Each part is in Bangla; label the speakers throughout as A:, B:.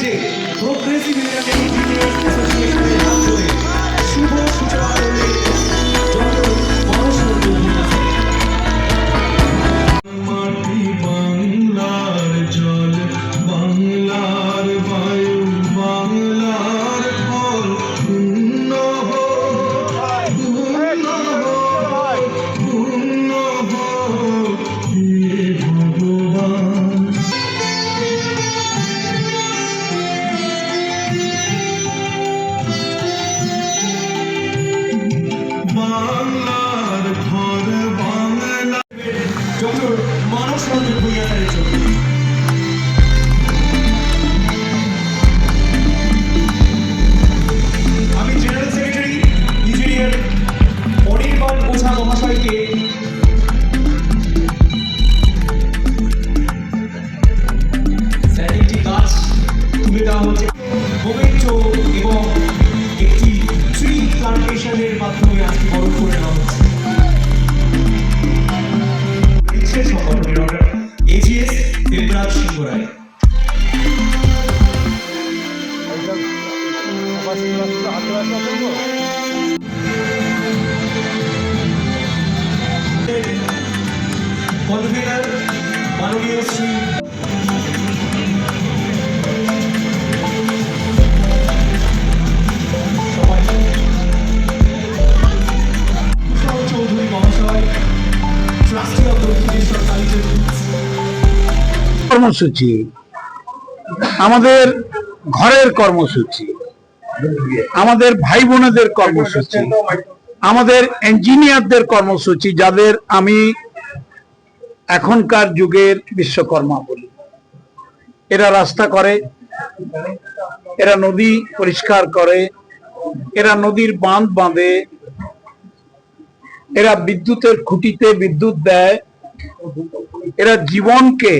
A: স্টেজে প্রোগ্রেসিভ ইঞ্জিনিয়ার্স তুলে দেওয়া
B: কর্মসূচি। আমাদের ঘরের কর্মসূচি। আমাদের ভাই বোনেদের কর্মসূচি। আমাদের ইঞ্জিনিয়ারদের কর্মসূচি, যাদের আমি এখনকার যুগের বিশ্বকর্মা বলি। এরা রাস্তা করে, এরা নদী পরিষ্কার করে, এরা নদীর বাঁধ বাঁধে, এরা বিদ্যুতের খুঁটিতে বিদ্যুৎ দেয়, এরা জীবনকে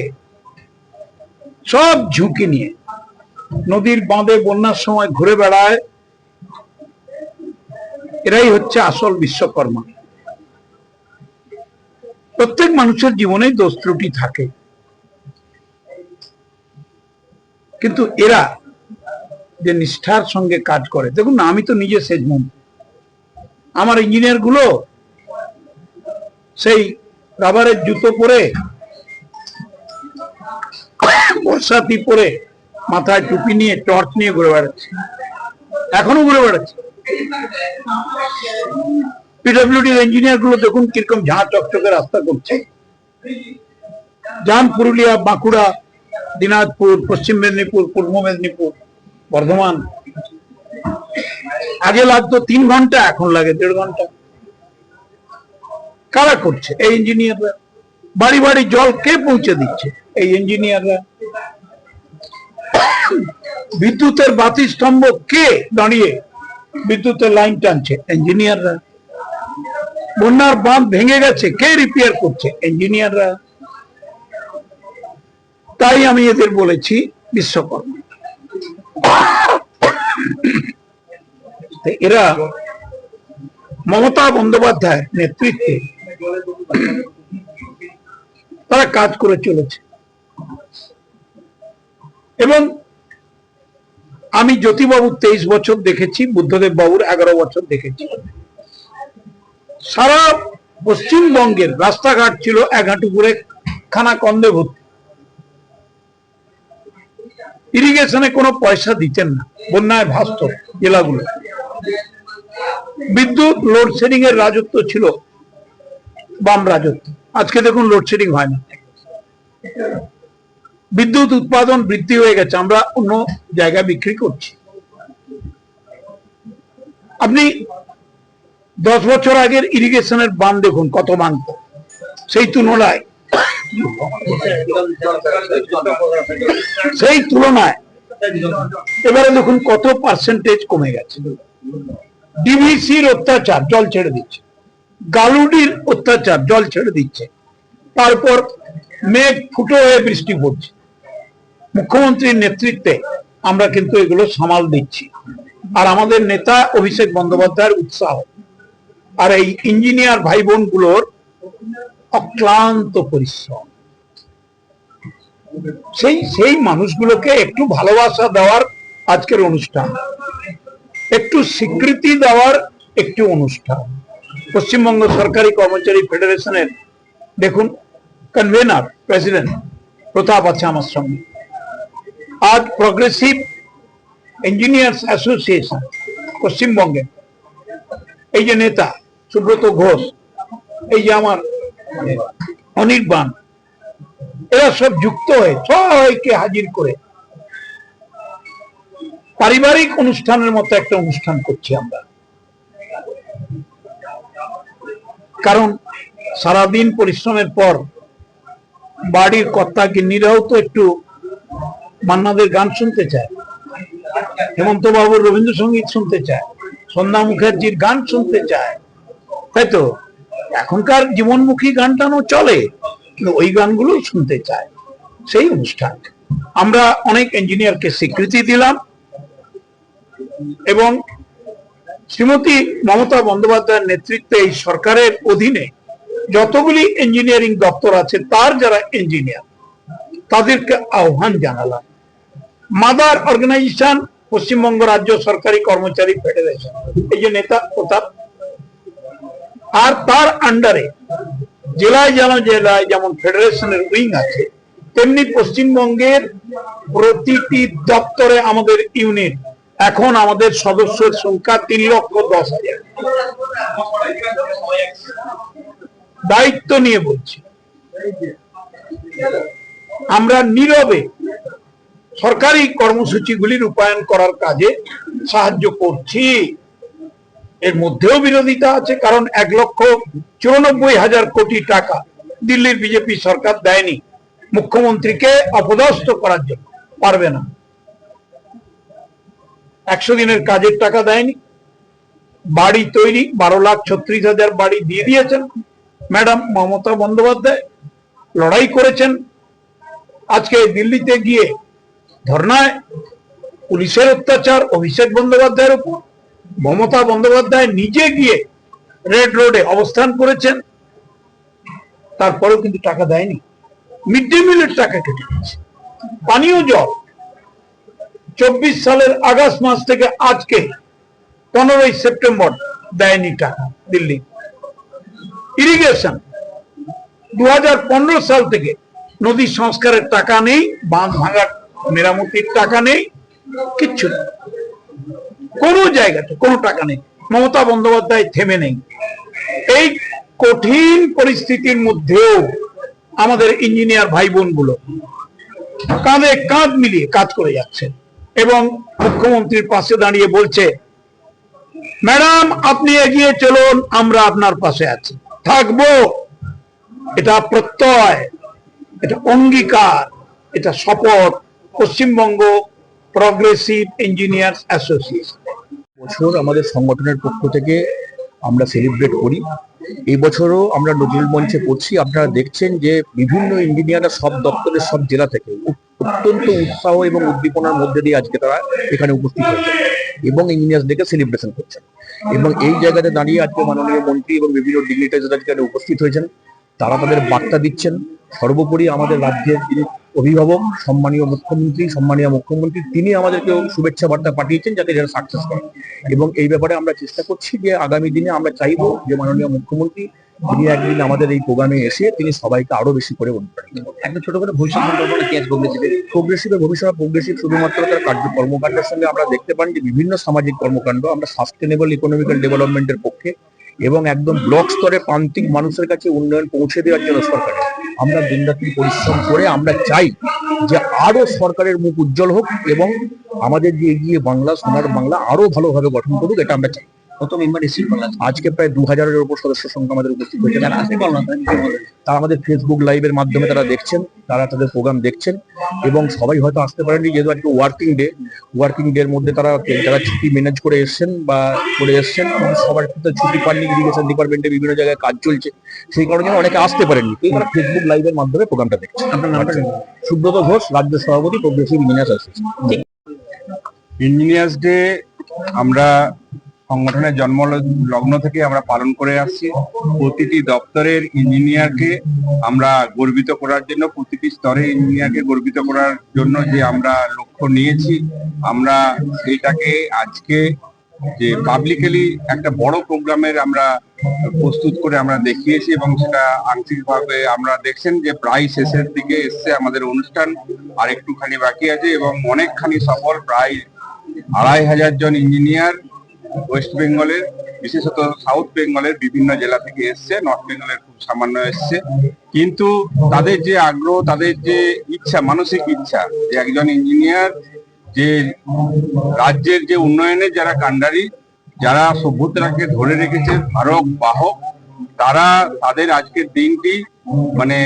B: সব ঝুঁকি নিয়ে নদীর বাঁধে বন্যার সময় ঘুরে বেড়ায়। এরাই হচ্ছে আসল বিশ্বকর্মা। প্রত্যেক মানুষের জীবনেই দোষ ত্রুটি থাকে। কিন্তু এরা যে নিষ্ঠার সঙ্গে কাজ করে দেখুন না, আমি তো নিজে সেজমন্ত্রী আমার ইঞ্জিনিয়ারগুলো সেই রাবারের জুতো পরে বর্ষাতি পরে মাথায় টুপি নিয়ে, টর্চ নিয়ে ঘুরে বেড়াচ্ছে? এখনও ঘুরে বেড়াচ্ছে। পিডব্লিউডির ইঞ্জিনিয়ারগুলো দেখুন কীরকম ঝাঁ চকচকে রাস্তা করছে। যান পুরুলিয়া, বাঁকুড়া, দিনাজপুর, পশ্চিম মেদিনীপুর, পূর্ব মেদিনীপুর, বর্ধমান। আগে লাগতো তিন ঘণ্টা, এখন লাগে দেড় ঘণ্টা। কারা করছে? এই ইঞ্জিনিয়াররা বাড়ি বাড়ি জল কে পৌঁছে দিচ্ছে? এই ইঞ্জিনিয়াররা বিদ্যুতের বাতি স্তম্ভ কে দাঁড়িয়ে বিদ্যুতের লাইন টানছে? ইঞ্জিনিয়াররা বন্যার বাঁধ ভেঙে গেছে, কে রিপেয়ার করছে? ইঞ্জিনিয়াররা তাই আমি এদের বলেছি, বিশ্বকর্মা। এরা মমতা বন্দ্যোপাধ্যায়ের নেতৃত্বে তারা কাজ করে চলেছে। এবং আমি জ্যোতিবাবুর তেইশ বছর দেখেছি, বুদ্ধদেব বাবুর এগারো বছর দেখেছি। সারা পশ্চিমবঙ্গের রাস্তাঘাট ছিল এক হাঁটু করে খানা কন্দে ভর্তি ইরিগেশনে কোনো পয়সা দিতেন না, বন্যায় ভাস্ত জেলাগুলো। বিদ্যুৎ লোডশেডিং এর রাজত্ব ছিল, বাম রাজত্ব। আজকে দেখুন লোডশেডিং হয় না। বিদ্যুৎ উৎপাদন বৃদ্ধি হয়ে গেছে, আমরা অন্য জায়গায় বিক্রি করছি। আপনি দশ বছর আগের ইরিগেশনের বান দেখুন, কত বানত সেই তুলনায়। সেই তুলনায়। এবারে দেখুন কত পার্সেন্টেজ কমে গেছে। ডিভিসির অত্যাচার, জল ছেড়ে দিচ্ছে। গালুডির অত্যাচার, জল ছেড়ে দিচ্ছে। তারপর মেঘ ফুটো হয়ে বৃষ্টি পড়ছে। মুখ্যমন্ত্রীর নেতৃত্বে আমরা কিন্তু এগুলো সামাল দিচ্ছি। আর আমাদের নেতা অভিষেক বন্দ্যোপাধ্যায়ের উৎসাহ। আর এই ইঞ্জিনিয়ার ভাই বোনগুলোর অক্লান্ত পরিশ্রম। সেই সেই মানুষগুলোকে একটু ভালোবাসা দেওয়ার আজকের অনুষ্ঠান। একটু স্বীকৃতি দেওয়ার একটি অনুষ্ঠান। পশ্চিমবঙ্গ সরকারি কর্মচারী ফেডারেশনের দেখুন কনভেনার প্রেসিডেন্ট প্রতাপ আছে আমার সঙ্গে। আজ প্রগ্রেসিভ ইঞ্জিনিয়ার্স অ্যাসোসিয়েশন পশ্চিমবঙ্গে এই যে নেতা সুব্রত ঘোষ, এই যে আমার অনির্বাণ এরা সব যুক্ত হয়ে সবাইকে হাজির করে পারিবারিক অনুষ্ঠানের মতো একটা অনুষ্ঠান করছি আমরা। কারণ সারাদিন পরিশ্রমের পর বাড়ির কর্তাকে গিন্নিরাও তো একটু মান্নাদের গান শুনতে চায়। হেমন্ত বাবুর রবীন্দ্রসঙ্গীত শুনতে চায়। সন্ধ্যা মুখার্জির গান শুনতে চায়। তাই তো? এখনকার জীবনমুখী গান টানও চলে, কিন্তু ওই গানগুলো শুনতে চায়। সেই অনুষ্ঠান। আমরা অনেক ইঞ্জিনিয়ারকে স্বীকৃতি দিলাম এবং শ্রীমতী মমতা বন্দ্যোপাধ্যায়ের নেতৃত্বে এই সরকারের অধীনে যতগুলি ইঞ্জিনিয়ারিং দপ্তর আছে, তার যারা ইঞ্জিনিয়ার তাদেরকে আহ্বান জানালাম। মাদার অর্গানাইজেশন পশ্চিমবঙ্গ রাজ্য সরকারি কর্মচারী ফেডারেশন। এই যে নেতা প্রতাপ, আর তার আন্ডারে জেলায় যেন জেলায় যেমন ফেডারেশনের উইং আছে, তেমনি পশ্চিমবঙ্গের প্রতিটি দপ্তরে আমাদের ইউনিট, এখন আমাদের সদস্যের সংখ্যা তিন লক্ষ দশ হাজার। দায়িত্ব নিয়ে বলছি। আমরা নীরবে সরকারি কর্মসূচিগুলি রূপায়ণ করার কাজে সাহায্য করছি। এর মধ্যেও বিরোধিতা আছে, কারণ এক লক্ষ চুরানব্বই হাজার কোটি টাকা দিল্লির বিজেপি সরকার দেয়নি। মুখ্যমন্ত্রীকে অপদস্থ করার জন্য পারবে না। একশো দিনের কাজের টাকা দেয়নি। বাড়ি তৈরি, বারো লাখ ছত্রিশ হাজার বাড়ি দিয়ে দিয়েছেন। ম্যাডাম মমতা বন্দ্যোপাধ্যায় লড়াই করেছেন। আজকে দিল্লিতে গিয়ে ধর্নায় পুলিশের অত্যাচার, অভিষেক বন্দ্যোপাধ্যায়ের উপর, মমতা বন্দ্যোপাধ্যায় নিজে গিয়ে রেড রোডে অবস্থান করেছেন, তারপরেও কিন্তু টাকা দেয়নি। মিড ডে মিলের টাকা কেটে দিয়েছে। পানীয় জল, চব্বিশ সালের আগস্ট মাস থেকে আজকে পনেরোই সেপ্টেম্বর দেয়নি টাকা দিল্লি। ইরিগেশন দু হাজার পনেরো সাল থেকে নদী সংস্কারের টাকা নেই, বাঁধ ভাঙার মেরামতির টাকা নেই, কিচ্ছু নেই। কোনো জায়গাতে কোনো টাকা নেই। মমতা বন্দ্যোপাধ্যায় থেমে নেই। এই কঠিন পরিস্থিতির মধ্যেও আমাদের ইঞ্জিনিয়ার ভাই বোনগুলো কাঁধে কাঁধ মিলিয়ে কাজ করে যাচ্ছে এবং মুখ্যমন্ত্রীর পাশে দাঁড়িয়ে বলছে, ম্যাডাম, আপনি এগিয়ে চলুন, আমরা আপনার পাশে আছি। থাকব। এটা প্রত্যয়, এটা অঙ্গীকার, এটা শপথ। পশ্চিমবঙ্গ প্রগ্রেসিভ ইঞ্জিনিয়ার্স অ্যাসোসিয়েশন
C: বছর আমাদের সংগঠনের পক্ষ থেকে আমরা সেলিব্রেট করি। এই বছরও আমরা নজরুল মঞ্চে করছি আপনারা দেখছেন যে বিভিন্ন ইঞ্জিনিয়াররা সব দপ্তরের সব জেলা থেকে অত্যন্ত উৎসাহ এবং উদ্দীপনার মধ্যে দিয়ে আজকে তারা এখানে উপস্থিত হয়েছে এবং ইঞ্জিনিয়ার্স ডেকে সেলিব্রেশন করছেন। এবং এই জায়গাতে দাঁড়িয়ে আজকে মাননীয় মন্ত্রী এবং বিভিন্ন ডিগনিটাইজ আজকে উপস্থিত হয়েছেন। তারা তাদের বার্তা দিচ্ছেন। সর্বোপরি আমাদের রাজ্যের অভিভাবক সম্মানীয় মুখ্যমন্ত্রী সম্মানীয় মুখ্যমন্ত্রী তিনি আমাদেরকেও শুভেচ্ছা বার্তা পাঠিয়েছেন যাতে যারা সাকসেস করে। এবং এই ব্যাপারে আমরা চেষ্টা করছি যে আগামী দিনে আমরা চাইব যে মাননীয় মুখ্যমন্ত্রী তিনি একদিন আমাদের এই প্রোগ্রামে এসে তিনি সবাইকে আরও বেশি করে অনুপ্রাণিত
D: একটা ছোট করে ভবিষ্যৎ পরিকল্পনা কি
C: ভবিষ্যৎ প্রোগ্রেসিভ শুধুমাত্র তার কার্য কর্মকাণ্ডের সঙ্গে আমরা দেখতে পান যে বিভিন্ন সামাজিক কর্মকাণ্ড আমরা সাস্টেনেবল ইকোনমিক্যাল ডেভেলপমেন্টের পক্ষে এবং একদম ব্লক স্তরে প্রান্তিক মানুষের কাছে উন্নয়ন পৌঁছে দেওয়ার জন্য সরকারের। আমরা দিনরাত্রি পরিশ্রম করে আমরা চাই যে আরও সরকারের মুখ উজ্জ্বল হোক এবং আমাদের যে এগিয়ে বাংলা সোনার বাংলা আরও ভালোভাবে গঠন করুক এটা আমরা চাই।
D: কত মেম্বার করলাম
C: আজকে প্রায় দু হাজারের উপর সদস্য সংখ্যা আমাদের উপস্থিত হয়েছে?
D: তারা
C: আমাদের ফেসবুক লাইভের মাধ্যমে তারা দেখছেন। তারা তাদের প্রোগ্রাম দেখছেন এবং সবাই হয়তো আসতে পারেনি যেহেতু আজকে ওয়ার্কিং ডে ওয়ার্কিং ডে এর মধ্যে তারা যারা ছুটি ম্যানেজ করে এসেছেন বা করে এসছেন। সবার ক্ষেত্রে ছুটি পাননি ইরিগেশন ডিপার্টমেন্টে বিভিন্ন জায়গায় কাজ চলছে। সেই কারণে অনেকে আসতে পারেননি। তারা ফেসবুক লাইভের মাধ্যমে প্রোগ্রামটা দেখছেন
D: আপনার নামটা
C: আচ্ছা। সুব্রত ঘোষ রাজ্য সভাপতি progressive engineers association
E: engineers day আমরা সংগঠনের জন্ম লগ্ন থেকে আমরা পালন করে আসছি। প্রতিটি দপ্তরের ইঞ্জিনিয়ারকে আমরা গর্বিত করার জন্য, প্রতিটি স্তরে ইঞ্জিনিয়ারকে গর্বিত করার জন্য যে আমরা লক্ষ্য নিয়েছি, আমরা সেইটাকে আজকে যে পাবলিকালি একটা বড় প্রোগ্রামের আমরা প্রস্তুত করে আমরা দেখিয়েছি এবং সেটা আংশিকভাবে আমরা দেখছেন যে প্রায় শেষের দিকে এসছে আমাদের অনুষ্ঠান আর একটুখানি বাকি আছে এবং অনেকখানি সফল, প্রায় আড়াই হাজার জন ইঞ্জিনিয়ার ওয়েস্ট বেঙ্গলের, বিশেষত সাউথ বেঙ্গলের বিভিন্ন জেলা থেকে এসছে, নর্থ বেঙ্গলের খুব সামান্য এসছে। কিন্তু তাদের যে আগ্রহ, তাদের যে ইচ্ছা, মানসিক ইচ্ছা, যে একজন ইঞ্জিনিয়ার, যে রাজ্যের যে উন্নয়নের যারা কাণ্ডারি যারা সভ্যতাকে ধরে রেখেছে ধারক বাহক, তারা তাদের আজকের দিনটি মানে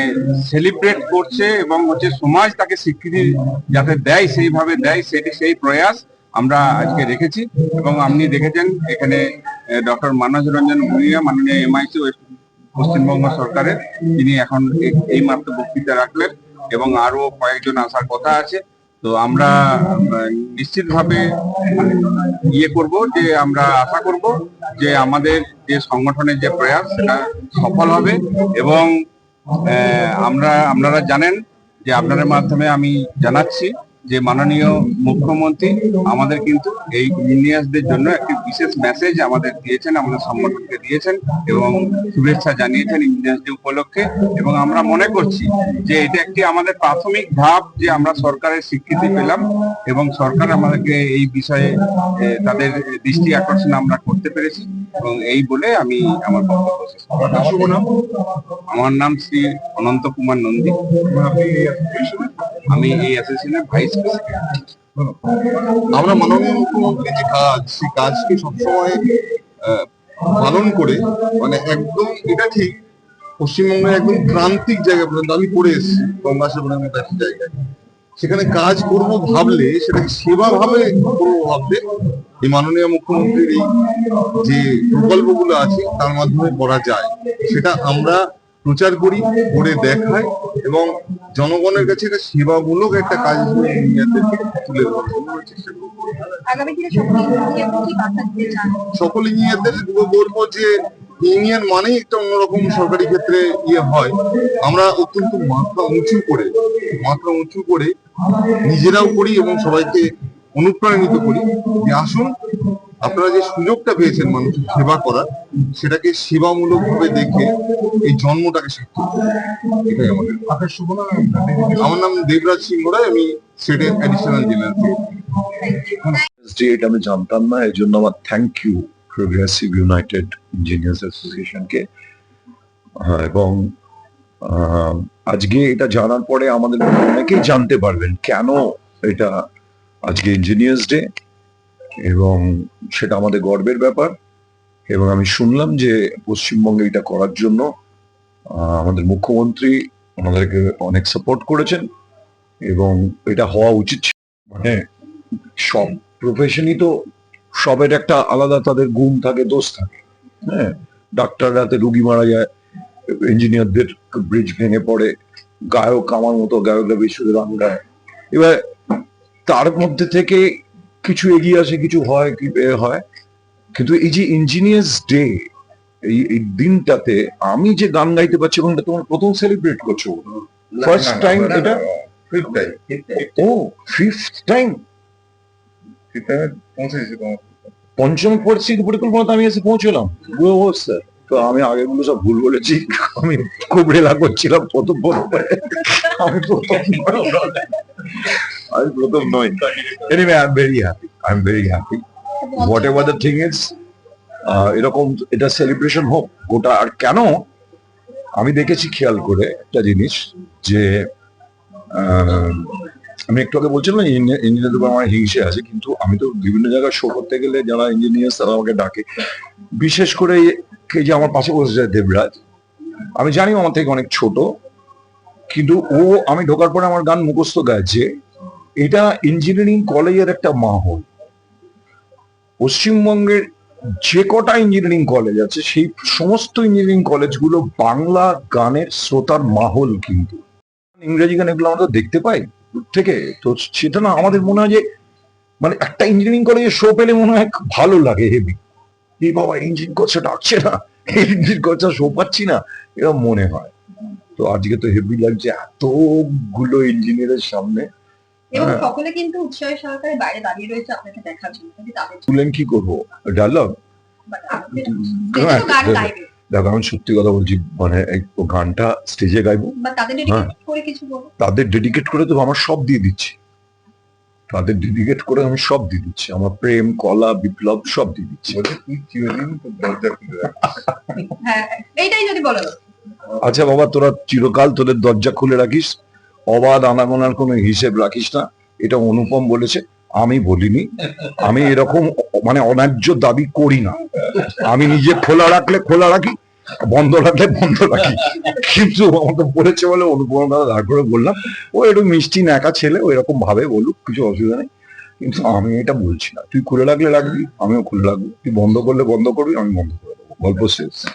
E: সেলিব্রেট করছে এবং হচ্ছে সমাজ তাকে স্বীকৃতি যাতে দেয়, সেইভাবে দেয়, সেটি সেই প্রয়াস। আমরা আজকে রেখেছি এবং আপনি দেখেছেন এখানে ডক্টর মানস রঞ্জন ভুঁইয়া, মাননীয় এমআইসি পশ্চিমবঙ্গ সরকারের, তিনি এখন এই- মাত্র বক্তৃতা রাখলেন এবং আরও কয়েকজন আসার কথা আছে। তো আমরা নিশ্চিত ভাবে ইয়ে করব যে আমরা আশা করব যে আমাদের যে সংগঠনের যে প্রয়াস, সেটা সফল হবে এবং আমরা, আপনারা জানেন যে আপনাদের মাধ্যমে আমি জানাচ্ছি যে মাননীয় মুখ্যমন্ত্রী আমাদের কিন্তু এই ইঞ্জিনিয়ার্সদের জন্য একটি বিশেষ মেসেজ আমাদের দিয়েছেন আমাদের সংগঠনকে দিয়েছেন এবং শুভেচ্ছা জানিয়েছেন ইঞ্জিনিয়ার্স ডে উপলক্ষে। এবং আমরা মনে করছি যে এটা একটি আমাদের প্রাথমিক ধাপ যে আমরা সরকারের স্বীকৃতি পেলাম এবং সরকার আমাদেরকে এই বিষয়ে তাদের দৃষ্টি আকর্ষণ আমরা করতে পেরেছি। এবং এই বলে আমি আমার বক্তব্য শেষ করলাম। শুভ নাম? আমার নাম শ্রী অনন্ত কুমার নন্দী। আমি এই অ্যাসোসিয়েশনের ভাইস প্রেসিডেন্ট
F: আমরা মাননীয় মুখ্যমন্ত্রী যে কাজ, সেই কাজকে সবসময় পালন করে মানে একদম এটা ঠিক, পশ্চিমবঙ্গের একদম ক্রান্তিক জায়গা পর্যন্ত আমি করে এসেছি গঙ্গাসাগরের মতো একটা জায়গায়। সেখানে কাজ করব ভাবলে, সেটাকে সেবা ভাবে করব ভাবলে, এই মাননীয় মুখ্যমন্ত্রীর এই যে প্রকল্পগুলো আছে, তার মাধ্যমে করা যায়। সেটা আমরা প্রচার করি করে দেখাই এবং জনগণের কাছে একটা সেবামূলক একটা কাজ তুলে ধরার জন্য আমরা চেষ্টা করি।
G: সকল
F: ইঞ্জিনিয়ারদের বলব যে ইউনিয়ন মানেই একটা অন্যরকম সরকারি ক্ষেত্রে ইয়ে হয়। আমরা অত্যন্ত মাত্রা উঁচু করে মাত্রা উঁচু করে নিজেরাও করি এবং সবাইকে অনুপ্রাণিত করি। যে আসুন আপনারা যে সুযোগটা পেয়েছেন মানুষের সেবা করার সেটাকে সেবামূলক ভাবে দেখে এই জন্মটাকে সার্থক এটাই আমাদের। আপনার শুভ নাম আমার নাম দেবরাজ সিং রায় আমি স্টেটের অ্যাডিশনাল জেনারেল
H: এটা আমি জানতাম না এই জন্য আমার thank you progressive united engineers অ্যাসোসিয়েশনকে এবং আজকে এটা জানার পরে আমাদের অনেকেই জানতে পারবেন কেন এটা আজকে ইঞ্জিনিয়ার্স ডে এবং সেটা আমাদের গর্বের ব্যাপার। এবং আমি শুনলাম যে পশ্চিমবঙ্গে এটা করার জন্য আমাদের মুখ্যমন্ত্রী আমাদেরকে অনেক সাপোর্ট করেছেন এবং এটা হওয়া উচিত মানে সব প্রফেশনই তো সবের একটা আলাদা তাদের গুণ থাকে, দোষ থাকে। হ্যাঁ ডাক্তাররা হাতে রুগী মারা যায় ইঞ্জিনিয়ারদের ব্রিজ ভেঙে পড়ে, গায়ক আমার মতো গায়করা বিশ্বরে গান গায় এবার তার মধ্যে থেকে কিছু এগিয়ে আসে কিছু হয় কি হয়। কিন্তু এই যে ইঞ্জিনিয়ার্স ডে এই দিনটাতে আমি যে গান গাইতে পারছি এবং তোমার প্রথম সেলিব্রেট করছ ফার্স্ট টাইম এটা? ও ফিফথ টাইম পঞ্চম পরিস্থিতি পরিকল্পনাতে আমি এসে পৌঁছলাম। অবস্থা তো আমি আগেগুলো সব ভুল বলেছি আমি খুব রেলা করছিলাম প্রথম প্রথম আমি প্রথম। আমি প্রথম নই anyway I am very happy I am very happy whatever the thing is এরকম এটা সেলিব্রেশন হোক, গোটা আর কেন? আমি দেখেছি খেয়াল করে একটা জিনিস যে আমি একটু আগে বলছিলাম না ইঞ্জিনিয়ারদের উপর আমার হিংসে আছে, কিন্তু আমি তো বিভিন্ন জায়গায় শো করতে গেলে যারা ইঞ্জিনিয়ার তারা আমাকে ডাকে। বিশেষ করে কে যে আমার পাশে বসে যায় দেবরাজ। আমি জানি আমার থেকে অনেক ছোট, কিন্তু ও আমি ঢোকার পরে আমার গান মুখস্থ গাইছে এটা ইঞ্জিনিয়ারিং কলেজের একটা মাহল। পশ্চিমবঙ্গের যে কটা ইঞ্জিনিয়ারিং কলেজ আছে, সেই সমস্ত ইঞ্জিনিয়ারিং কলেজগুলো বাংলা গানের শ্রোতার মাহল কিন্তু। ইংরেজি গান এগুলো আমরা দেখতে পাই থেকে। তো সেটা না, আমাদের মনে হয় যে মানে একটা ইঞ্জিনিয়ারিং কলেজে শো পেলে মনে হয় ভালো লাগে হেভি এই বাবা ইঞ্জিন করছে ডাকছে না ইঞ্জিন করছে শো পাচ্ছি না এরকম মনে হয়। তো আজকে তো হেভি লাগছে এতগুলো ইঞ্জিনিয়ারের সামনে।
G: এবং
H: হ্যাঁ।
G: সকলে কিন্তু উৎসাহের সহকারে বাইরে দাঁড়িয়ে রয়েছে আপনাকে দেখার জন্য তাদের
H: তুলেন কি করব? ডায়লগ?
G: but আমাদের- যে কোনো গান গাইবে।
H: দেখো আমি সত্যি কথা বলছি মানে গানটা স্টেজে গাইবো।
G: তাদের
H: হ্যাঁ।
G: ডেডিকেট করে কিছু বলুন
H: তাদের ডেডিকেট করে তো আমার সব দিয়ে দিচ্ছি। তাদের ডেডিকেট করে আমি সব দিয়ে দিচ্ছি। আমার প্রেম কলা বিপ্লব সব দিয়ে দিচ্ছি।
G: হ্যাঁ
H: আচ্ছা বাবা তোরা চিরকাল তোদের দরজা খুলে রাখিস। অবাধ আনাগোনার কোনো হিসেব রাখিস না, এটা অনুপম বলেছে, আমি বলিনি, আমি এরকম মানে অন্যায্য দাবি করি না। আমি নিজে খোলা রাখলে খোলা রাখি, বন্ধ রাখলে বন্ধ রাখি। কিন্তু আমাকে বলেছে বলে অনুপম দাদা দাঁড় করে বললাম, ও একটু মিষ্টি ন্যাকা ছেলে, ও এরকম ভাবে বলুক, কিছু অসুবিধা নেই। কিন্তু আমি এটা বলছি না। তুই খুলে রাখলে রাখবি, আমিও খুলে রাখব। তুই বন্ধ করলে বন্ধ করবি, আমি বন্ধ করে দেবো। গল্প শেষ।